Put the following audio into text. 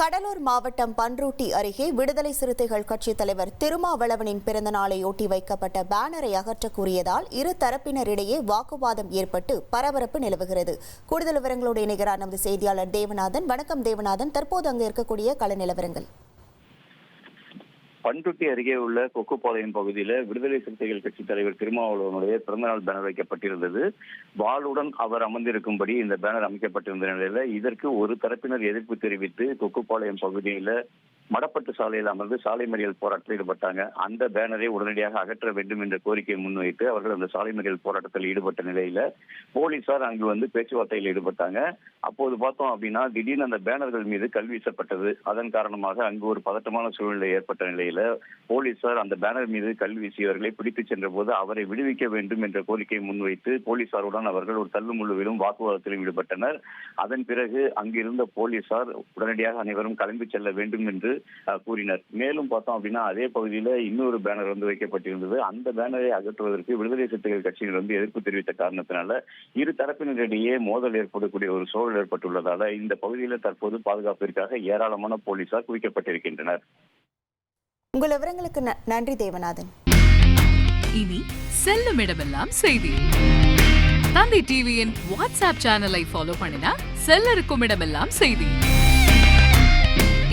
கடலூர் மாவட்டம் பன்ருட்டி அருகே விடுதலை சிறுத்தைகள் கட்சித் தலைவர் திருமாவளவனின் பிறந்த நாளையொட்டி வைக்கப்பட்ட பேனரை அகற்ற கூறியதால் இரு தரப்பினரிடையே வாக்குவாதம் ஏற்பட்டு பரபரப்பு நிலவுகிறது. கூடுதல் விவரங்களோடு இணைகிறார் நமது செய்தியாளர் தேவநாதன். வணக்கம் தேவநாதன். தற்போது அங்கு இருக்கக்கூடிய கள நிலவரங்கள். பண்ருட்டி அருகே உள்ள கொக்குப்பாளையம் பகுதியில விடுதலை சிறுத்தைகள் கட்சி தலைவர் திருமாவளவனுடைய பிறந்தநாள் பேனர் வைக்கப்பட்டிருந்தது. வாளுடன் அவர் அமர்ந்திருக்கும்படி இந்த பேனர் அமைக்கப்பட்டிருந்த நிலையில இதற்கு ஒரு தரப்பினர் எதிர்ப்பு தெரிவித்து கொக்குப்பாளையம் பகுதியில மடப்பட்டு சாலையில் அமர்ந்து சாலை மறியல் போராட்டத்தில் ஈடுபட்டாங்க. அந்த பேனரை உடனடியாக அகற்ற வேண்டும் என்ற கோரிக்கையை முன்வைத்து அவர்கள் அந்த சாலை மறியல் போராட்டத்தில் ஈடுபட்ட நிலையில போலீசார் அங்கு வந்து பேச்சுவார்த்தையில் ஈடுபட்டாங்க. அப்போது பார்த்தோம் அப்படின்னா திடீர்னு அந்த பேனர்கள் மீது கல் வீசப்பட்டது. அதன் காரணமாக அங்கு ஒரு பதட்டமான சூழ்நிலை ஏற்பட்ட நிலையில போலீசார் அந்த பேனர் மீது கல் வீசியவர்களை பிடித்து சென்ற போது அவரை விடுவிக்க வேண்டும் என்ற கோரிக்கையை முன்வைத்து போலீசாருடன் அவர்கள் ஒரு தள்ளுமுள்ளுவிலும் வாக்குவாதத்திலும் ஈடுபட்டனர். அதன் பிறகு அங்கிருந்த போலீசார் உடனடியாக அனைவரும் கிளம்பி செல்ல வேண்டும் என்று கூறினர். மேலும் பார்த்தோம் அப்படின்னா அதே பகுதியில இன்னொரு பேனர் வந்து வைக்கப்பட்டிருந்தது. அந்த பேனரை அகற்றுவதற்கு விடுதலை சிறுத்தைகள் கட்சியினர் வந்து எதிர்ப்பு தெரிவித்த காரணத்தினால இரு தரப்பினரிடையே மோதல் ஏற்படக்கூடிய ஒரு சூழல் ஏற்பட்டுள்ளதால இந்த பகுதியில தற்போது பாதுகாப்பிற்காக ஏராளமான போலீசார் குவிக்கப்பட்டிருக்கின்றனர். உங்கள் விவரங்களுக்கு நன்றி தேவநாதன். இனி செல்லும் இடமெல்லாம் செய்தி. தந்தை டிவியின் வாட்ஸ்அப் சேனலை ஃபாலோ பண்ணினா செல்ல இருக்கும் இடமெல்லாம் செய்தி.